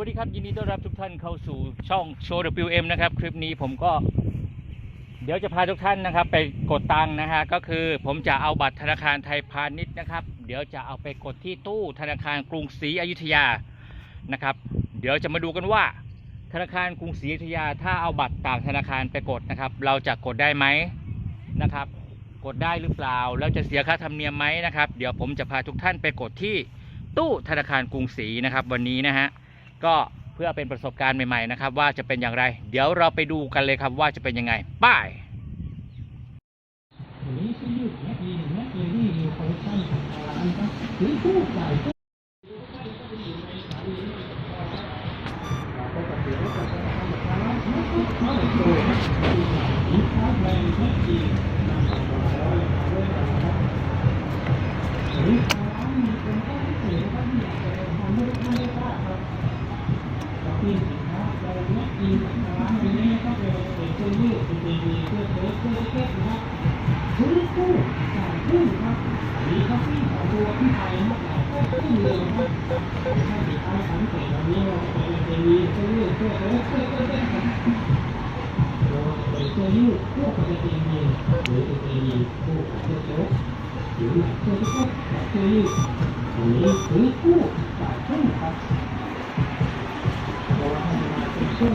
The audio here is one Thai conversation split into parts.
วัสดีครับยินดีต้อนรับทุกท่านเข้าสู่ช่องโชว์ WM นะครับ คลิปนี้ผมก็ เดี๋ยวจะพาทุกท่านนะครับ ไปกดตังค์นะฮะก็คือผมจะเอาบัตรธนาคารไทยพาณิชย์นะครับ เดี๋ยวจะเอาไปกดที่ตู้ธนาคารกรุงศรีอยุธยานะครับ เดี๋ยวจะมาดูกันว่า ธนาคารกรุงศรีอยุธยา ถ้าเอาบัตรต่างธนาคารไปกดนะครับ เราจะกดได้ไหมนะครับ กดได้หรือเปล่าแล้วจะเสียค่าธรรมเนียมไหมนะครับ เดี๋ยวผมจะพาทุกท่านไปกดที่ตู้ธนาคารกรุงศรีนะครับ วันนี้นะฮะ ก็เพื่อเป็นประสบการณ์ใหม่ๆนะครับ ว่าจะเป็นอย่างไร เดี๋ยวเราไปดูกันเลยครับว่าจะเป็นยังไงป้าย สื้อยืดเสื้อโค้ทเสื้อเสื้อเสื้อครับเราเป็นเสื้อยืดคู่กับเจนีหรือเจนีคู่กับเสื้อโค้ทหรือเสื้อโค้ทกับ เสื้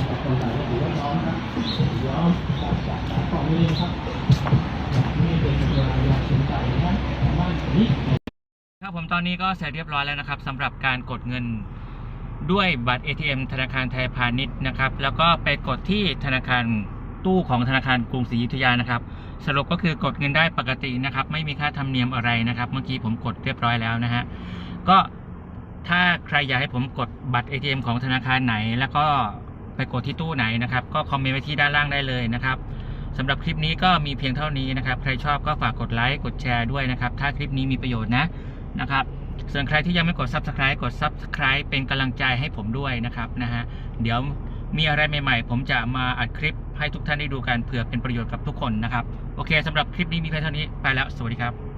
ายเป็นนี้กับคนถือว่าย้อมครับย้อมจากจากจากของนี้ครับนี่เป็นลายยาสีใสนะสามารถนี้ครับผมตอนนี้ก็เสร็จเรียบร้อยแล้วนะครับสำหรับการกดเงินด้วยบัตร ATM ธนาคารไทยพาณิชย์นะครับ แล้วก็ไปกดที่ธนาคารตู้ของธนาคารกรุงศรีอยุธยานะครับ สรุปก็คือกดเงินได้ปกตินะครับ ไม่มีค่าธรรมเนียมอะไรนะครับ เมื่อกี้ผมกดเรียบร้อยแล้วนะฮะก็ถ้าใครอยากให้ผมกดบัตร ATM ของธนาคารไหน แล้วก็ ไปกดที่ตู้ไหนนะครับ ก็คอมเมนต์ไว้ที่ด้านล่างได้เลยนะครับสำหรับคลิปนี้ก็มีเพียงเท่านี้นะครับ ใครชอบก็ฝากกดไลค์กดแชร์ด้วยนะครับ ถ้าคลิปนี้มีประโยชน์นะนะครับส่วนใครที่ยังไม่กด Subscribe กด Subscribe เป็นกำลังใจให้ผมด้วยนะครับนะฮะเดี๋ยวมีอะไรใหม่ๆ ผมจะมาอัดคลิปให้ทุกท่านได้ดูกันเผื่อเป็นประโยชน์กับทุกคนนะครับ โอเคสำหรับคลิปนี้มีเพียงเท่านี้ไปแล้ว สวัสดีครับ